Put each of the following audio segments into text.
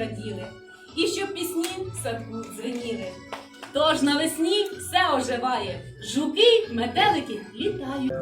раділи, і щоб пісні в садку дзвеніли. Тож навесні все оживає, жуки, метелики літають.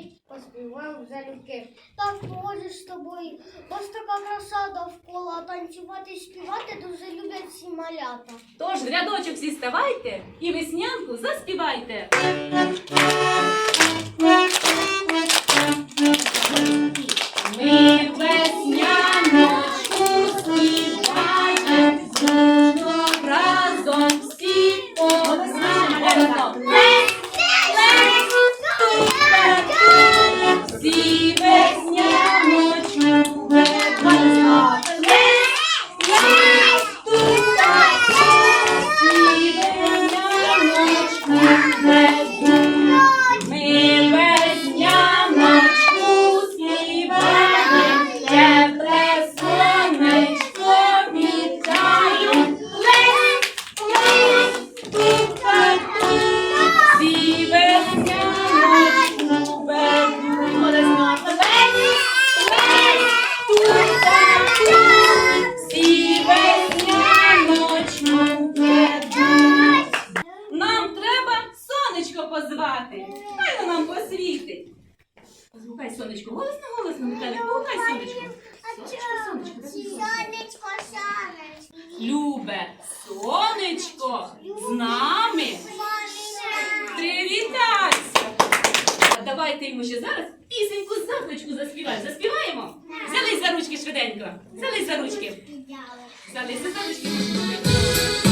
Малі поспівав залюбки. Так погоджусь з тобою. Ось така краса довкола. Танцювати і співати дуже люблять всі малята. Тож в рядочок всі ставайте і веснянку заспівайте. Швиденько. Взялись за ручки. Взялись за ручки.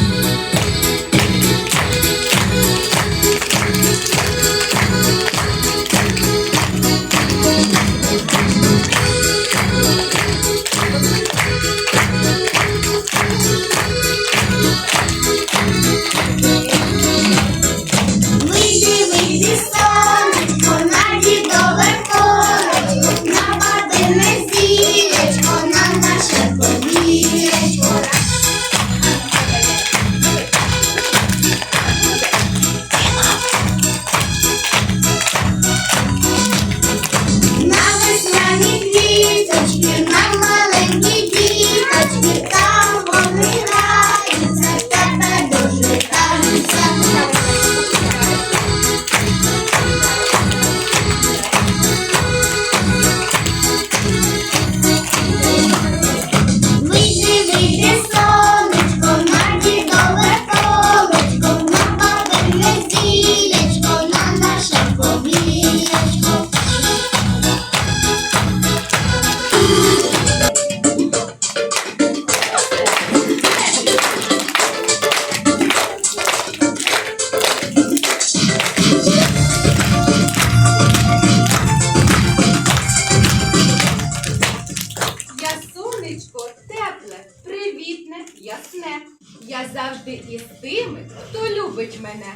Привітне, ясне. Я завжди із тими, хто любить мене.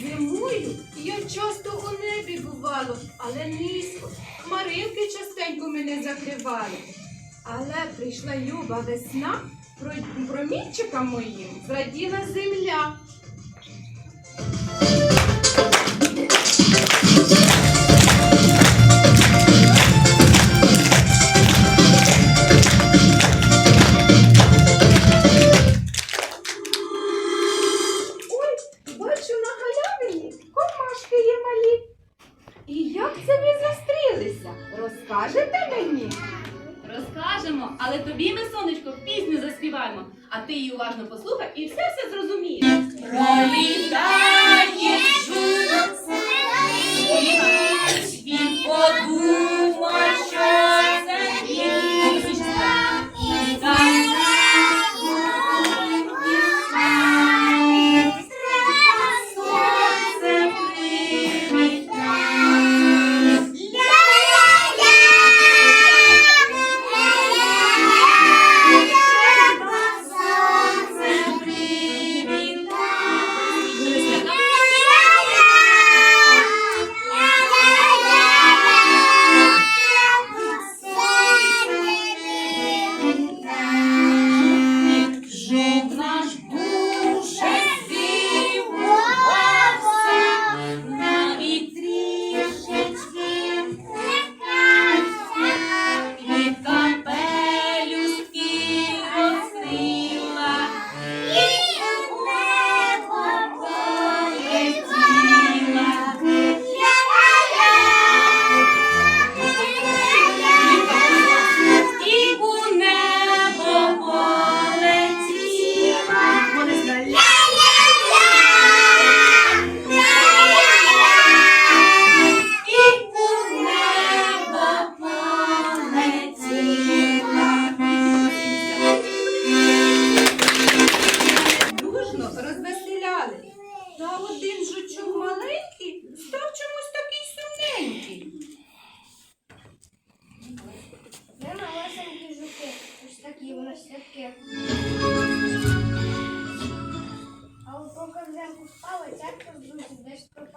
Зимою я часто у небі бувало, але низько. Хмаринки частенько мене закривали. Але прийшла люба весна, про промінчикам моїм зраділа земля.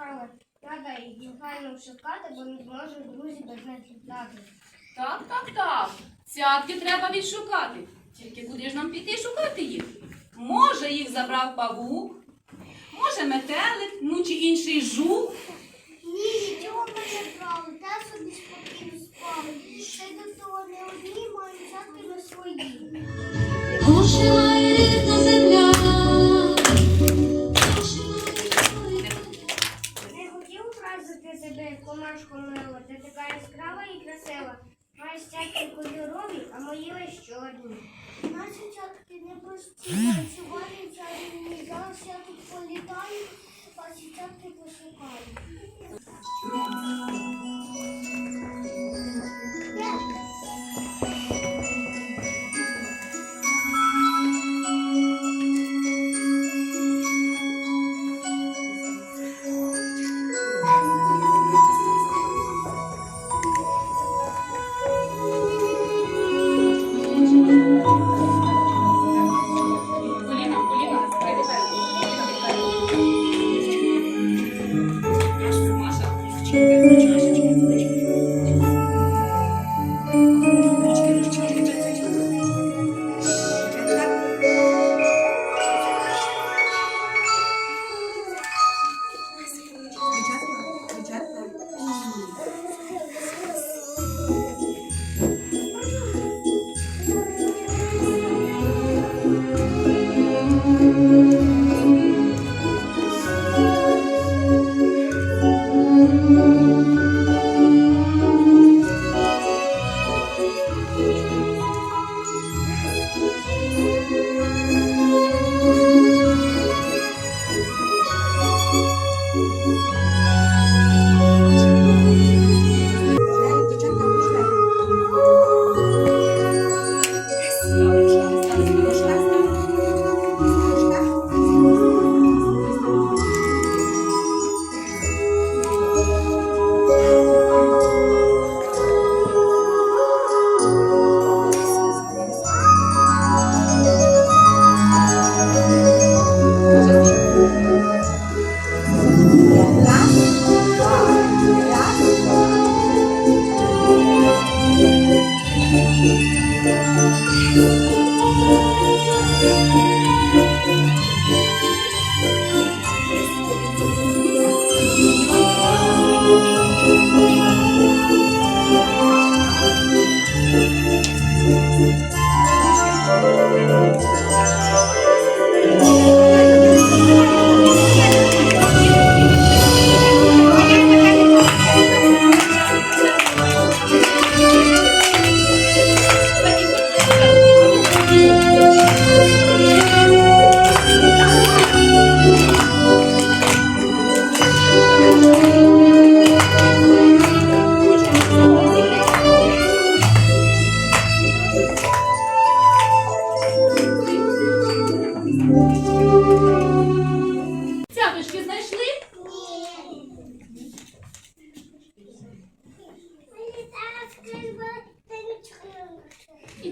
Пропала. Треба їх негайно шукати, бо не зможуть друзі без них літати. Так, так, так. Цятки треба відшукати. Тільки куди ж нам піти шукати їх? Може, їх забрав павук, може метелик, ну чи інший жук. Ні, нічого ми не брали, та собі спокійно спали. Ще до того не одні мають взяти на свої. Хотів себе тебе, мила, ти така яскрава і красива. Маєш всякі кольорові, а мої лиш чорні. Наші чатки не прості, а сьогодні чорні. Зараз я тут політаю, ваші чатки пошукаю.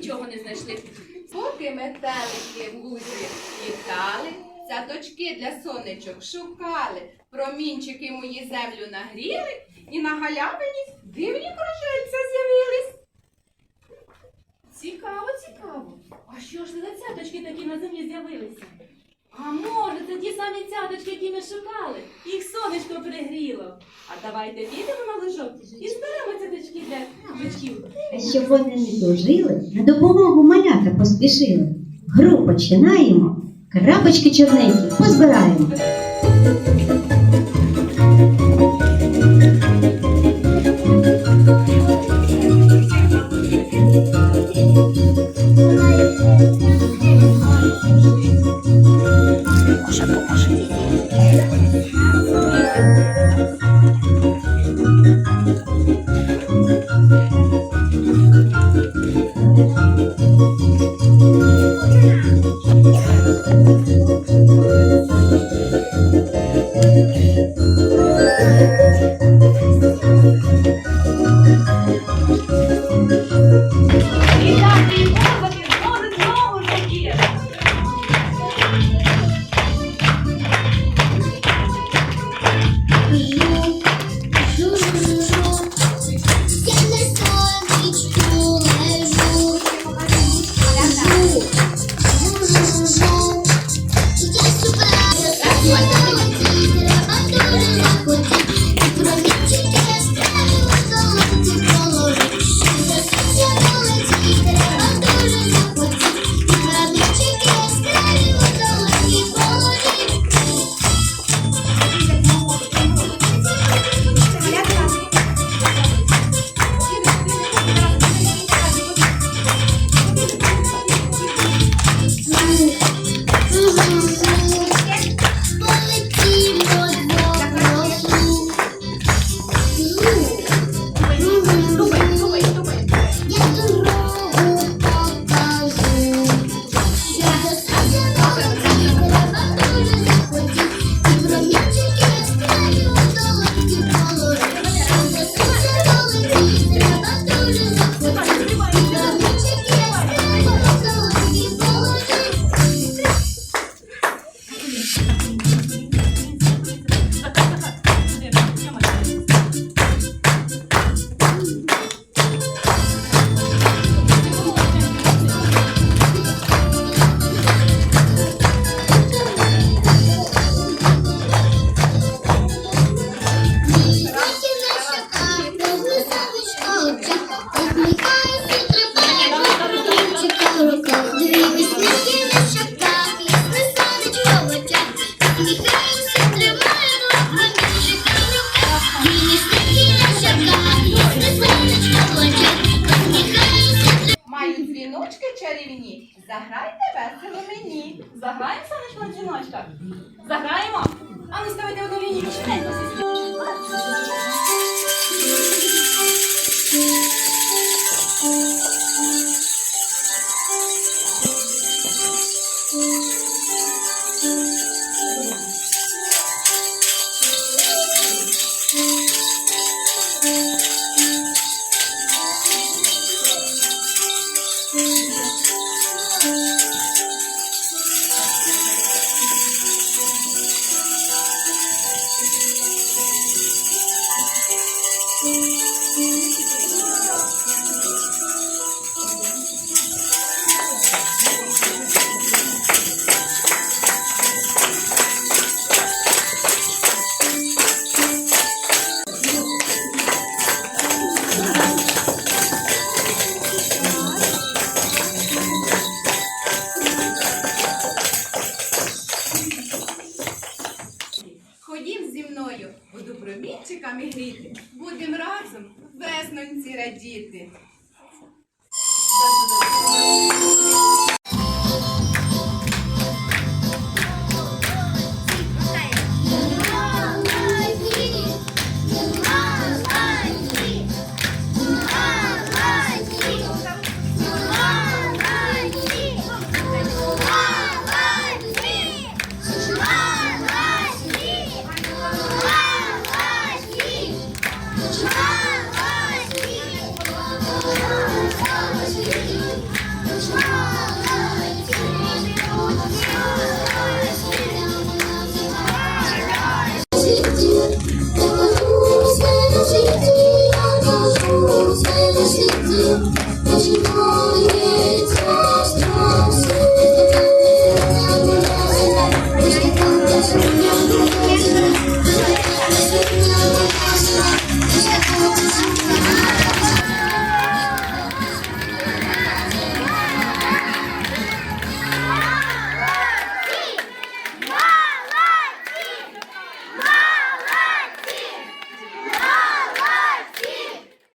Нічого не знайшли. Поки метелики в лузі літали, цяточки для сонечок шукали, промінчики мої землю нагріли, і на галявині дивні кружельця з'явились. Цікаво, цікаво. А що ж за цяточки такі на землі з'явилися? А може, це ті самі цяточки, які ми шукали. Їх сонечко пригріло. А давайте підемо на лежок і зберемо цяточки для бичків. Щоб вони не тужили, на допомогу малята поспішили. Гру починаємо, крапочки чорненькі позбираємо. Заграйте весело мені. Заграємо сонечко діночка. Заграємо? А ну ставайте одну лінію 寂寞。